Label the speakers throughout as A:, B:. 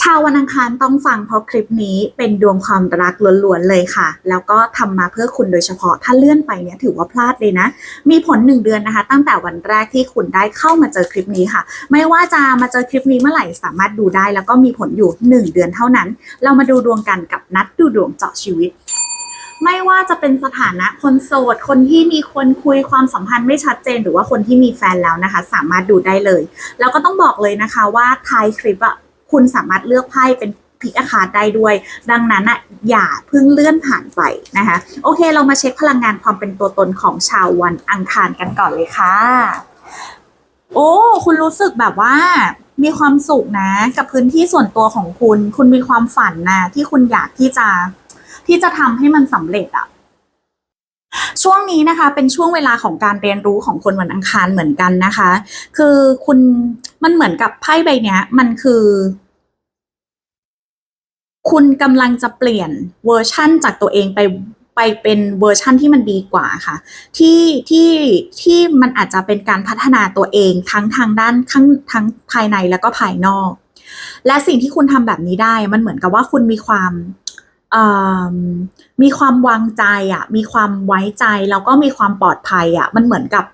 A: ชาววันอังคารต้องฟังเพราะคลิปนี้เป็นดวงความรักล้วนๆเลยค่ะ แล้วก็ทำมาเพื่อคุณโดยเฉพาะถ้าเลื่อนไปเนี่ยถือว่าพลาดเลยนะ มีผล 1 เดือนนะคะ ตั้งแต่วันแรกที่คุณได้เข้ามาเจอคลิปนี้ค่ะ ไม่ว่าจะมาเจอคลิปนี้เมื่อไหร่สามารถดูได้ แล้วก็มีผลอยู่ 1 เดือนเท่านั้น เรามาดูดวงกันกับนัดดูดวงเจาะชีวิตไม่ว่าจะเป็นสถานะคนโสด คนที่มีคนคุยความสัมพันธ์ไม่ชัดเจน หรือว่าคนที่มีแฟนแล้วนะคะ สามารถดูได้เลย แล้วก็ต้องบอกเลยนะคะว่าท้ายคลิปอะ คุณสามารถเลือกไพ่เป็นพิกอาคาร์ได้ด้วย ดังนั้นอะอย่าเพิ่งเลื่อนผ่านไปนะคะ โอเคเรามาเช็คพลังงานความเป็นตัวตนของชาววันอังคารกันก่อนเลยค่ะ โอ้ คุณรู้สึกแบบว่ามีความสุขนะ กับพื้นที่ส่วนตัวของคุณ คุณมีความฝันนะ ที่คุณอยากที่จะที่จะทำให้มันสำเร็จอะ ช่วงนี้นะคะ เป็นช่วงเวลาของการเรียนรู้ของคนวันอังคารเหมือนกันนะคะ คือคุณมันเหมือนกับไพ่ใบเนี้ย มันคือ คุณกำลังจะเปลี่ยนเวอร์ชั่นจากตัวเองไปไปเป็นเวอร์ชั่นที่มันดีกว่าค่ะ ที่ที่ที่มันอาจจะเป็นการพัฒนาตัวเองทั้งทางด้านทั้งทั้งภายในแล้วก็ภายนอก และสิ่งที่คุณทำแบบนี้ได้มันเหมือนกับว่าคุณมีความ มีความวางใจอะ มีความไว้ใจแล้วก็มีความปลอดภัยอะ มันเหมือนกับ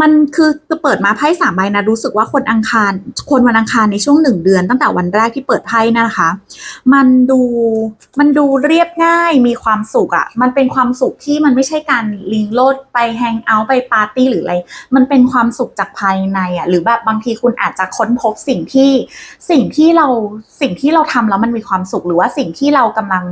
A: มันคือเปิดมาไพ่สามใบนะรู้สึกว่าคนอังคาร คนวันอังคารในช่วงหนึ่งเดือน ตั้งแต่วันแรกที่เปิดไพ่นะคะ มันดูมันดูเรียบง่ายมีความสุขอะ่ะ มันเป็นความสุขที่มันไม่ใช่การลิงโลดไปแฮงเอาท์ไปปาร์ตี้หรืออะไร มันเป็นความสุขจากภายในอะ่ะ หรือแบบบางทีคุณอาจจะค้นพบสิ่งที่สิ่งที่เราสิ่งที่เราทำแล้วมันมีความสุขหรือว่าสิ่งที่เรากำลัง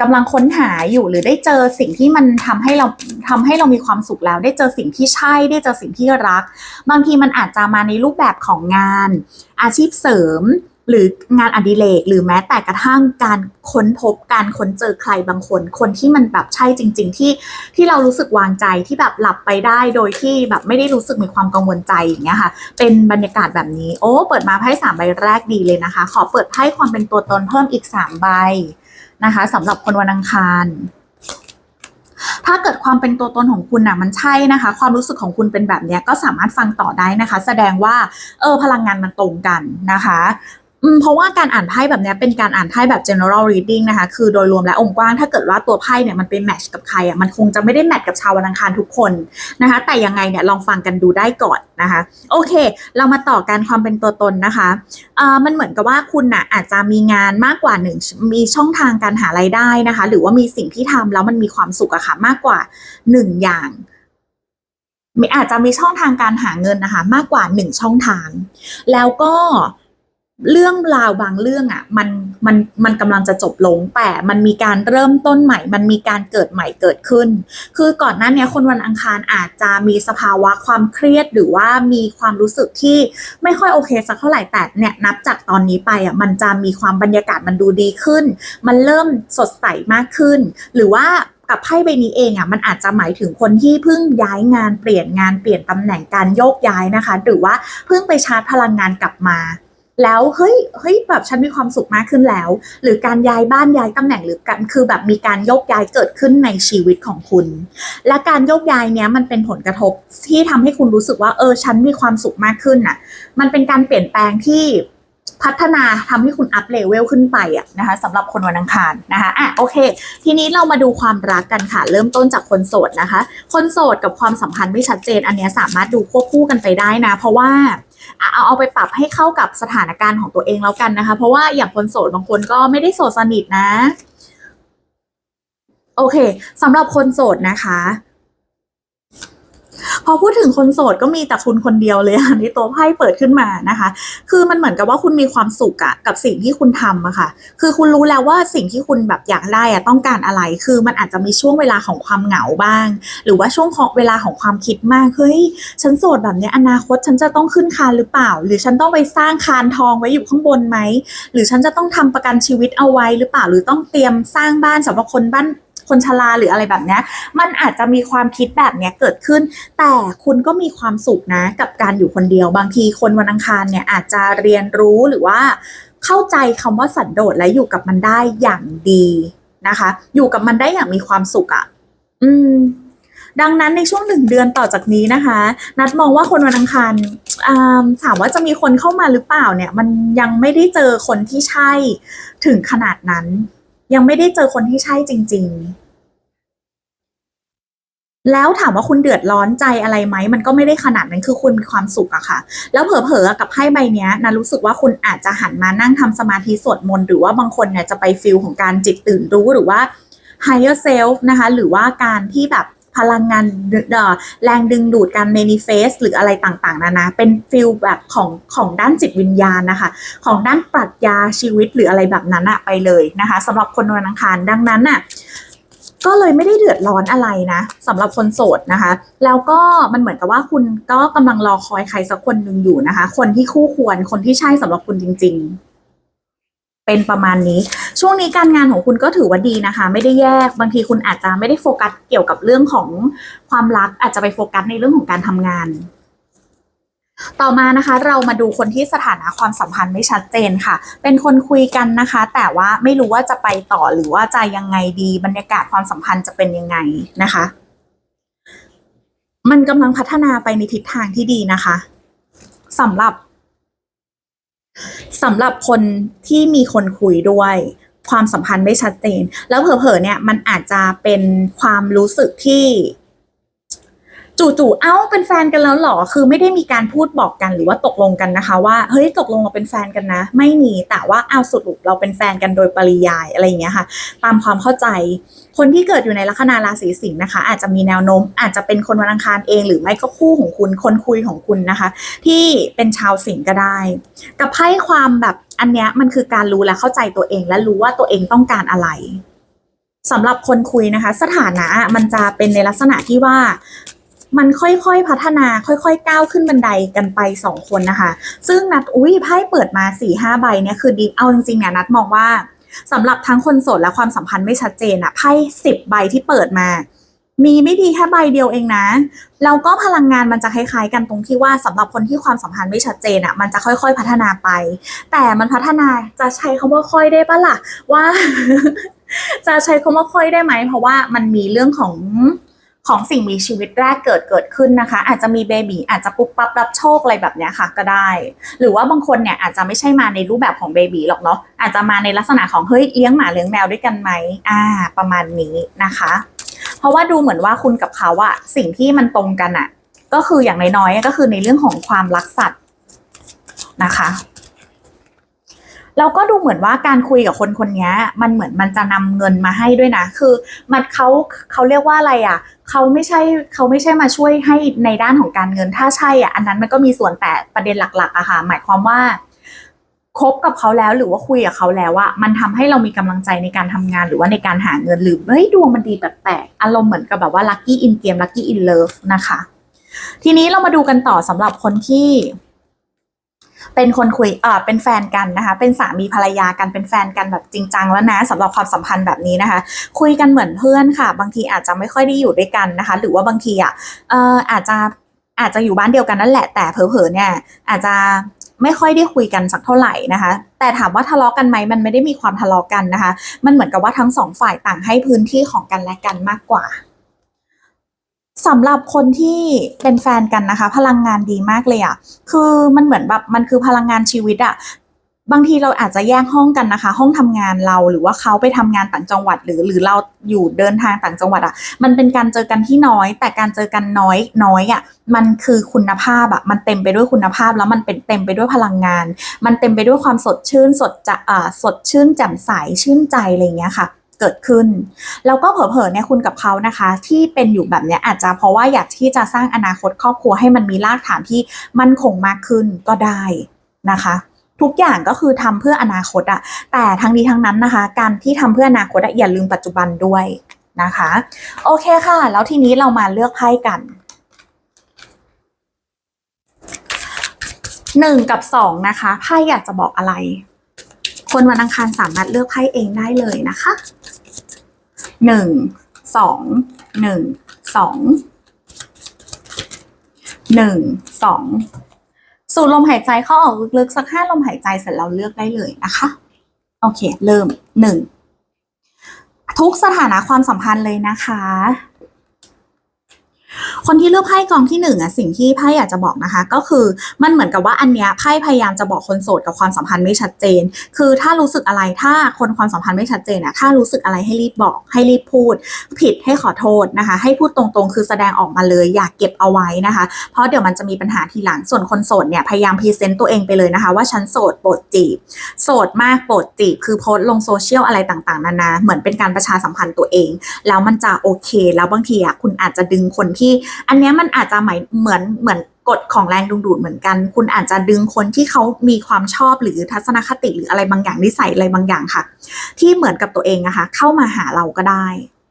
A: กำลังค้นหาอยู่หรือได้เจอสิ่งที่มันทำให้เราทำให้เรามีความสุขแล้ว ได้เจอสิ่งที่ใช่ได้เจอสิ่งที่รัก บางทีมันอาจจะมาในรูปแบบของงาน อาชีพเสริม หรืองานอดิเรกหรือแม้แต่กระทั่งการค้นพบการค้นเจอใครบางคน คนที่มันแบบใช่จริง ๆ ที่ที่เรารู้สึกวางใจที่แบบหลับไปได้โดยที่แบบไม่ได้รู้สึกมีความกังวลใจอย่างเงี้ยค่ะ เป็นบรรยากาศแบบนี้โอ้เปิดมาไพ่สามใบแรกดีเลยนะคะ ขอเปิดไพ่ความเป็นตัวตนเพิ่มอีกสามใบ นะคะสำหรับคนวันอังคาร ถ้าเกิดความเป็นตัวตนของคุณน่ะมันใช่นะคะ ความรู้สึกของคุณเป็นแบบนี้ก็สามารถฟังต่อได้นะคะ แสดงว่าเออพลังงานมันตรงกันนะคะ เพราะว่าการอ่านไพ่แบบนี้เป็นการอ่านไพ่แบบ general reading นะคะ คือโดยรวมและองค์กว้างถ้าเกิดว่าตัวไพ่เนี่ยมันไปแมทช์กับใครอะมันคงจะไม่ได้แมทช์กับชาววันอังคารทุกคนนะคะ แต่ยังไงเนี่ยลองฟังกันดูได้ก่อนนะคะ โอเค เรามาต่อการความเป็นตัวตนนะคะเอ่อมันเหมือนกับว่าคุณน่ะอาจจะมีงานมากกว่าหนึ่งมีช่องทางการหารายได้นะคะ หรือว่ามีสิ่งที่ทำแล้วมันมีความสุขอะค่ะมากกว่าหนึ่งอย่างมีอาจจะมีช่องทางการหาเงินนะคะ มากกว่าหนึ่งช่องทาง แล้วก็ เรื่องราวบางเรื่องอะมันมันมันกำลังจะจบลงแต่มันมีการเริ่มต้นใหม่ มันมีการเกิดใหม่เกิดขึ้น คือก่อนหน้านี้คนวันอังคารอาจจะมีสภาวะความเครียดหรือว่ามีความรู้สึกที่ไม่ค่อยโอเคสักเท่าไหร่แต่เนี่ยนับจากตอนนี้ไปอะมันจะมีความบรรยากาศมันดูดีขึ้น มันเริ่มสดใสมากขึ้น หรือว่ากับไพ่ใบนี้เองอะมันอาจจะหมายถึงคนที่เพิ่งย้ายงานเปลี่ยนงานเปลี่ยนตำแหน่งการโยกย้ายนะคะ หรือว่าเพิ่งไปชาร์จพลังงานกลับมา แล้วเฮ้ยเฮ้ยแบบฉันมีความสุขมากขึ้นแล้ว หรือการย้ายบ้านย้ายตำแหน่งหรือการคือแบบมีการโยกย้ายเกิดขึ้นในชีวิตของคุณ และการโยกย้ายเนี้ยมันเป็นผลกระทบที่ทำให้คุณรู้สึกว่าเออฉันมีความสุขมากขึ้นน่ะ มันเป็นการเปลี่ยนแปลงที่พัฒนาทำให้คุณอัพเลเวลขึ้นไปอะนะคะสำหรับคนวันอังคารนะคะอะโอเค ทีนี้เรามาดูความรักกันค่ะ เริ่มต้นจากคนโสดนะคะ คนโสดกับความสัมพันธ์ไม่ชัดเจน อันเนี้ยสามารถดูควบคู่กันไปได้นะ เพราะว่า เอาเอาไปปรับให้เข้ากับสถานการณ์ของตัวเองแล้วกันนะคะ เพราะว่าอย่างคนโสดบางคนก็ไม่ได้โสดสนิทนะ โอเคสำหรับคนโสดนะคะ พอพูดถึงคนโสดก็มีแต่คุณคนเดียวเลยอะในตัวไพ่เปิดขึ้นมานะคะ คือมันเหมือนกับว่าคุณมีความสุขอะกับสิ่งที่คุณทำอะค่ะ คือคุณรู้แล้วว่าสิ่งที่คุณแบบอยากได้อะต้องการอะไร คือมันอาจจะมีช่วงเวลาของความเหงาบ้าง หรือว่าช่วงของเวลาของความคิดมาก เฮ้ย ฉันโสดแบบนี้อนาคตฉันจะต้องขึ้นคานหรือเปล่า หรือฉันต้องไปสร้างคานทองไว้อยู่ข้างบนไหม หรือฉันจะต้องทำประกันชีวิตเอาไว้หรือเปล่า หรือต้องเตรียมสร้างบ้านสำหรับคนบ้าน คนชราหรืออะไรแบบนี้มันอาจจะมีความคิดแบบนี้เกิดขึ้น แต่คุณก็มีความสุขนะกับการอยู่คนเดียว บางทีคนวันอังคารเนี่ยอาจจะเรียนรู้หรือว่าเข้าใจคำว่าสันโดษและอยู่กับมันได้อย่างดีนะคะ อยู่กับมันได้อย่างมีความสุขอะ่ะ อืม ดังนั้นในช่วงหนึ่งเดือนต่อจากนี้นะคะ นัดมองว่าคนวันอังคารถามว่าจะมีคนเข้ามาหรือเปล่าเนี่ย มันยังไม่ได้เจอคนที่ใช่ถึงขนาดนั้น ยังไม่ได้เจอคนที่ใช่จริง ๆ แล้วถามว่าคุณเดือดร้อนใจอะไรไหมมันก็ไม่ได้ขนาดนั้นคือคุณมีความสุขอะค่ะ แล้วเผลอๆกับไพ่ใบนี้นันรู้สึกว่าคุณอาจจะหันมานั่งทำสมาธิสวดมนต์หรือว่าบางคนเนี่ยจะไปฟิลของการจิตตื่นรู้หรือว่า higher self นะคะหรือว่าการที่แบบพลังงานแรงดึงดูดการ manifest หรืออะไรต่างๆ นานาเป็นฟิลแบบของของด้านจิตวิญญาณนะคะ ของด้านปรัชญาชีวิตหรืออะไรแบบนั้นอะไปเลยนะคะสำหรับคนวันอังคารดังนั้นอะ ก็เลยไม่ได้เดือดร้อนอะไรนะสำหรับคนโสดนะคะ แล้วก็มันเหมือนกับว่าคุณก็กำลังรอคอยใครสักคนหนึ่งอยู่นะคะ คนที่คู่ควรคนที่ใช่สำหรับคุณจริง ๆ เป็นประมาณนี้ ช่วงนี้การงานของคุณก็ถือว่าดีนะคะ ไม่ได้แยกบางทีคุณอาจจะไม่ได้โฟกัสเกี่ยวกับเรื่องของความรัก อาจจะไปโฟกัสในเรื่องของการทำงาน ต่อมานะคะเรามาดูคนที่สถานะความสัมพันธ์ไม่ชัดเจนค่ะ เป็นคนคุยกันนะคะ แต่ว่าไม่รู้ว่าจะไปต่อหรือว่าจะยังไงดี บรรยากาศความสัมพันธ์จะเป็นยังไงนะคะ มันกำลังพัฒนาไปในทิศทางที่ดีนะคะสำหรับสำหรับคนที่มีคนคุยด้วยความสัมพันธ์ไม่ชัดเจน แล้วเผลอๆเนี่ยมันอาจจะเป็นความรู้สึกที่ จู่ๆเอ้าเป็นแฟนกันแล้วเหรอ คือไม่ได้มีการพูดบอกกันหรือว่าตกลงกันนะคะ ว่าเฮ้ยตกลงเราเป็นแฟนกันนะ ไม่มีแต่ว่าเอาสรุปเราเป็นแฟนกันโดยปริยายอะไรอย่างเงี้ยค่ะ ตามความเข้าใจ คนที่เกิดอยู่ในลัคนาราศีสิงห์นะคะ อาจจะมีแนวโน้มอาจจะเป็นคนวันอังคารเอง หรือไม่ก็คู่ของคุณคนคุยของคุณนะคะ ที่เป็นชาวสิงห์ก็ได้ กับไพ่ความแบบอันเนี้ยมันคือการรู้และเข้าใจตัวเอง และรู้ว่าตัวเองต้องการอะไรสำหรับคนคุยนะคะ สถานะมันจะเป็นในลักษณะที่ว่า มันค่อยๆพัฒนาค่อยๆก้าวขึ้นบันไดกันไปสองคนนะคะ ซึ่งนัดอุ้ยไพ่เปิดมาสี่ห้าใบเนี่ยคือดีเอาจริงๆเนี่ยนัดมองว่าสำหรับทั้งคนโสดและความสัมพันธ์ไม่ชัดเจนอะไพ่สิบใบที่เปิดมา มีไม่ดีแค่ใบเดียวเองนะแล้วก็พลังงานมันจะคล้ายๆกันตรงที่ว่าสำหรับคนที่ความสัมพันธ์ไม่ชัดเจนอะมันจะค่อยๆพัฒนาไป แต่มันพัฒนาจะใช้คำว่าค่อยได้ปะล่ะว่า จะใช้คำว่าค่อยได้ไหมเพราะว่ามันมีเรื่องของ ของสิ่งมีชีวิตแรกเกิดเกิดขึ้นนะคะ อาจจะมีเบบีอาจจะปุ๊บปั๊บรับโชคอะไรแบบนี้ค่ะก็ได้ หรือว่าบางคนเนี่ยอาจจะไม่ใช่มาในรูปแบบของเบบีหรอกเนาะอาจจะมาในลักษณะของเฮ้ยเลี้ยงหมาเลี้ยงแมวด้วยกันไหมอ่า ประมาณนี้นะคะ เพราะว่าดูเหมือนว่าคุณกับเขาอะสิ่งที่มันตรงกันอะก็คืออย่างน้อยๆก็คือในเรื่องของความรักสัตว์นะคะ แล้วก็ดูเหมือนว่าการคุยกับคนคนนี้มันเหมือนมันจะนำเงินมาให้ด้วยนะ คือมันเขาเขาเรียกว่าอะไรอะเขาไม่ใช่เขาไม่ใช่มาช่วยให้ในด้านของการเงินถ้าใช่อะอันนั้นมันก็มีส่วนแต่ประเด็นหลักๆอะค่ะ หมายความว่าคบกับเขาแล้วหรือว่าคุยกับเขาแล้วอะมันทำให้เรามีกำลังใจในการทำงานหรือว่าในการหาเงินหรือเฮ้ยดวงมันดีแปลกๆอารมณ์เหมือนกับแบบว่า lucky in game lucky in love นะคะ ทีนี้เรามาดูกันต่อสำหรับคนที่ เป็นคนคุยเออเป็นแฟนกันนะคะ เป็นสามีภรรยากันเป็นแฟนกันแบบจริงจังแล้วนะสำหรับความสัมพันธ์แบบนี้นะคะ คุยกันเหมือนเพื่อนค่ะ บางทีอาจจะไม่ค่อยได้อยู่ด้วยกันนะคะ หรือว่าบางทีอะเอออาจจะอาจจะอยู่บ้านเดียวกันนั่นแหละแต่เผลอๆเนี่ยอาจจะไม่ค่อยได้คุยกันสักเท่าไหร่นะคะ แต่ถามว่าทะเลาะกันไหมมันไม่ได้มีความทะเลาะกันนะคะ มันเหมือนกับว่าทั้งสองฝ่ายต่างให้พื้นที่ของกันและกันมากกว่า สำหรับคนที่เป็นแฟนกันนะคะ พลังงานดีมากเลยอะ่ะคือมันเหมือนแบบมันคือพลังงานชีวิตอะ่ะบางทีเราอาจจะแยกห้องกันนะคะ ห้องทำงานเราหรือว่าเขาไปทำงานต่างจังหวัด หรือหรือเราอยู่เดินทางต่างจังหวัดอะ่ะ มันเป็นการเจอกันที่น้อย แต่การเจอกันน้อยน้อยอะ่ะมันคือคุณภาพอะ่ะมันเต็มไปด้วยคุณภาพแล้วมันเป็นเต็มไปด้วยพลังงาน มันเต็มไปด้วยความสดชื่นสดจะอ่าสดชื่นแจ่มใสชื่นใจอะไรอย่างเงี้ยค่ะ เกิดขึ้น แล้วก็เผลอๆเนี่ยคุณกับเขานะคะ ที่เป็นอยู่แบบเนี้ยอาจจะเพราะว่าอยากที่จะสร้างอนาคตครอบครัวให้มันมีรากฐานที่มั่นคงมากขึ้นก็ได้นะคะทุกอย่างก็คือทำเพื่ออนาคตอะแต่ทั้งนี้ทั้งนั้นนะคะ การที่ทำเพื่ออนาคตอะอย่าลืมปัจจุบันด้วยนะคะ โอเคค่ะ แล้วทีนี้เรามาเลือกไพ่กันหนึ่งกับสองนะคะไพ่อยากจะบอกอะไร คนวันอังคารสามารถเลือกไพ่เองได้เลยนะคะ หนึ่งสองหนึ่งสองหนึ่งสองสูดลมหายใจเข้าออกลึกๆสักห้าลมหายใจเสร็จเราเลือกได้เลยนะคะ โอเค เริ่มหนึ่งทุกสถานะความสัมพันธ์เลยนะคะ คนที่เลือกไพ่กองที่หนึ่งอะสิ่งที่ไพ่อยากจะบอกนะคะ ก็คือมันเหมือนกับว่าอันเนี้ยไพ่พยายามจะบอกคนโสดกับความสัมพันธ์ไม่ชัดเจน คือถ้ารู้สึกอะไรถ้าคนความสัมพันธ์ไม่ชัดเจนอะถ้ารู้สึกอะไรให้รีบบอก ให้รีบพูด ผิดให้ขอโทษนะคะ ให้พูดตรงๆ คือแสดงออกมาเลย อย่าเก็บเอาไว้นะคะ เพราะเดี๋ยวมันจะมีปัญหาทีหลังส่วนคนโสดเนี่ยพยายามพรีเซนต์ตัวเองไปเลยนะคะ ว่าฉันโสดโปรดจีบโสดมากโปรดจีบคือโพสต์ลงโซเชียลอะไรต่างๆนานาเหมือนเป็นการประชาสัมพันธ์ตัวเอง แล้วมันจะโอเค แล้วบางทีอะคุณอาจจะดึงคนที่อันนี้มันอาจจะหมายเหมือนเหมือนกฎของแรงดึงดูดเหมือนกัน คุณอาจจะดึงคนที่เขามีความชอบหรือทัศนคติหรืออะไรบางอย่างนิสัยอะไรบางอย่างค่ะ ที่เหมือนกับตัวเองนะคะ เข้ามาหาเราก็ได้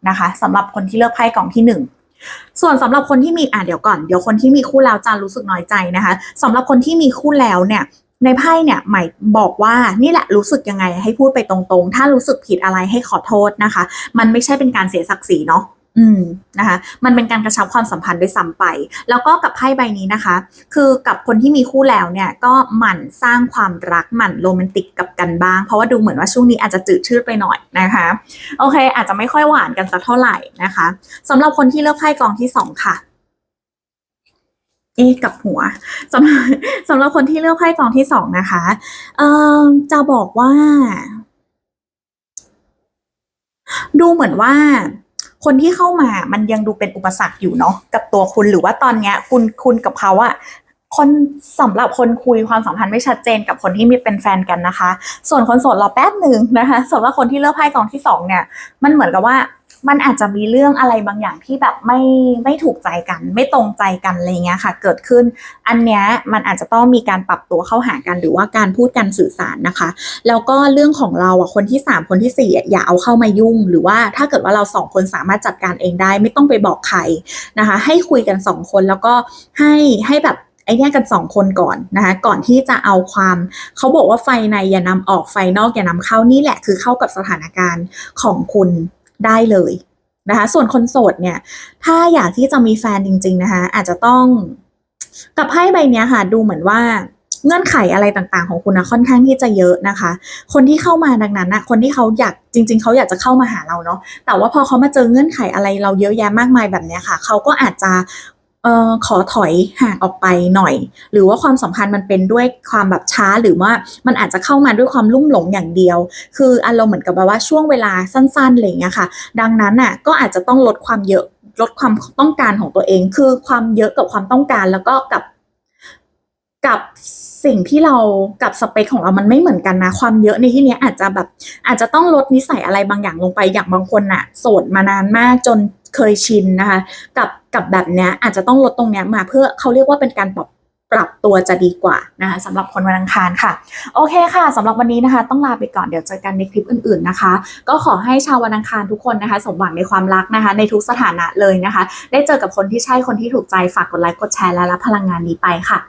A: นะคะสำหรับคนที่เลือกไพ่กล่องที่หนึ่งส่วนสำหรับคนที่มีอะเดี๋ยวก่อนเดี๋ยวคนที่มีคู่แล้วจะรู้สึกน้อยใจนะคะสำหรับคนที่มีคู่แล้วเนี่ยในไพ่เนี่ยหมายบอกว่านี่แหละรู้สึกยังไงให้พูดไปตรงๆ ถ้ารู้สึกผิดอะไรให้ขอโทษนะคะ มันไม่ใช่เป็นการเสียศักดิ์ศรีเนาะ อืมนะคะมันเป็นการกระชับความสัมพันธ์ด้วยซ้ำไป แล้วก็กับไพ่ใบนี้นะคะ คือกับคนที่มีคู่แล้วเนี่ยก็หมั่นสร้างความรักหมั่นโรแมนติกกับกันบ้าง เพราะว่าดูเหมือนว่าช่วงนี้อาจจะจืดชืดไปหน่อยนะคะ โอเค อาจจะไม่ค่อยหวานกันสักเท่าไหร่นะคะสำหรับคนที่เลือกไพ่กองที่สองค่ะเอ๊กับหัวสำหรับสำหรับคนที่เลือกไพ่กองที่สองนะคะเอ่อจะบอกว่า ดูเหมือนว่า คนที่เข้ามามันยังดูเป็นอุปสรรคอยู่เนาะกับตัวคุณหรือว่าตอนเนี้ยคุณคุณกับเขาอะ คนสำหรับคนคุยความสัมพันธ์ไม่ชัดเจนกับคนที่มีเป็นแฟนกันนะคะ ส่วนคนโสดรอแป๊บหนึ่งนะคะส่วนว่าคนที่เลือกไพ่กองที่สองเนี่ยมันเหมือนกับว่ามันอาจจะมีเรื่องอะไรบางอย่างที่แบบไม่ไม่ถูกใจกัน ไม่ตรงใจกันอะไรเงี้ยค่ะ เกิดขึ้น อันเนี้ยมันอาจจะต้องมีการปรับตัวเข้าหากันหรือว่าการพูดกันสื่อสารนะคะ แล้วก็เรื่องของเราอะคนที่สามคนที่สี่อะอย่าเอาเข้ามายุ่ง หรือว่าถ้าเกิดว่าเราสองคนสามารถจัดการเองได้ ไม่ต้องไปบอกใครนะคะ ให้คุยกันสองคนแล้วก็ให้ให้แบบ ไอ้เนี่ยกันสองคนก่อนนะคะก่อนที่จะเอาความเขาบอกว่าไฟในอย่านำออกไฟนอกอย่านำเข้านี่แหละคือเข้ากับสถานการณ์ของคุณได้เลยนะคะส่วนคนโสดเนี่ย ถ้าอยากที่จะมีแฟนจริง ๆ นะคะอาจจะต้องกับไพ่ใบเนี้ยค่ะ ดูเหมือนว่าเงื่อนไขอะไรต่างๆ ของคุณนะค่อนข้างที่จะเยอะนะคะ คนที่เข้ามาดังนั้นนะคนที่เขาอยากจริง ๆ เขาอยากจะเข้ามาหาเราเนาะแต่ว่าพอเขามาเจอเงื่อนไขอะไรเราเยอะแยะมากมายแบบเนี้ยค่ะ เขาก็อาจจะ เออขอถอยห่างออกไปหน่อย หรือว่าความสัมพันธ์มันเป็นด้วยความแบบช้าหรือว่ามันอาจจะเข้ามาด้วยความลุ่มหลงอย่างเดียว คืออารมณ์เหมือนกับแบบว่าช่วงเวลาสั้นๆอะไรอย่างเงี้ยค่ะ ดังนั้นน่ะก็อาจจะต้องลดความเยอะลดความต้องการของตัวเอง คือความเยอะกับความต้องการแล้วก็กับกับสิ่งที่เรากับสเปคของเรามันไม่เหมือนกันนะ ความเยอะในที่นี้อาจจะแบบอาจจะต้องลดนิสัยอะไรบางอย่างลงไปอย่างบางคนน่ะ โสดมานานมากจน เคยชินนะคะ กับกับแบบเนี้ยอาจจะต้องลดตรงเนี้ยมาเพื่อเขาเรียกว่าเป็นการปรับปรับตัวจะดีกว่านะคะสำหรับคนวันอังคารค่ะ โอเคค่ะสำหรับวันนี้นะคะ ต้องลาไปก่อนเดี๋ยวเจอกันในคลิปอื่นๆนะคะ ก็ขอให้ชาววันอังคารทุกคนนะคะ สมหวังในความรักนะคะ ในทุกสถานะเลยนะคะ ได้เจอกับคนที่ใช่คนที่ถูกใจฝากกดไลค์กดแชร์และรับพลังงานนี้ไปค่ะ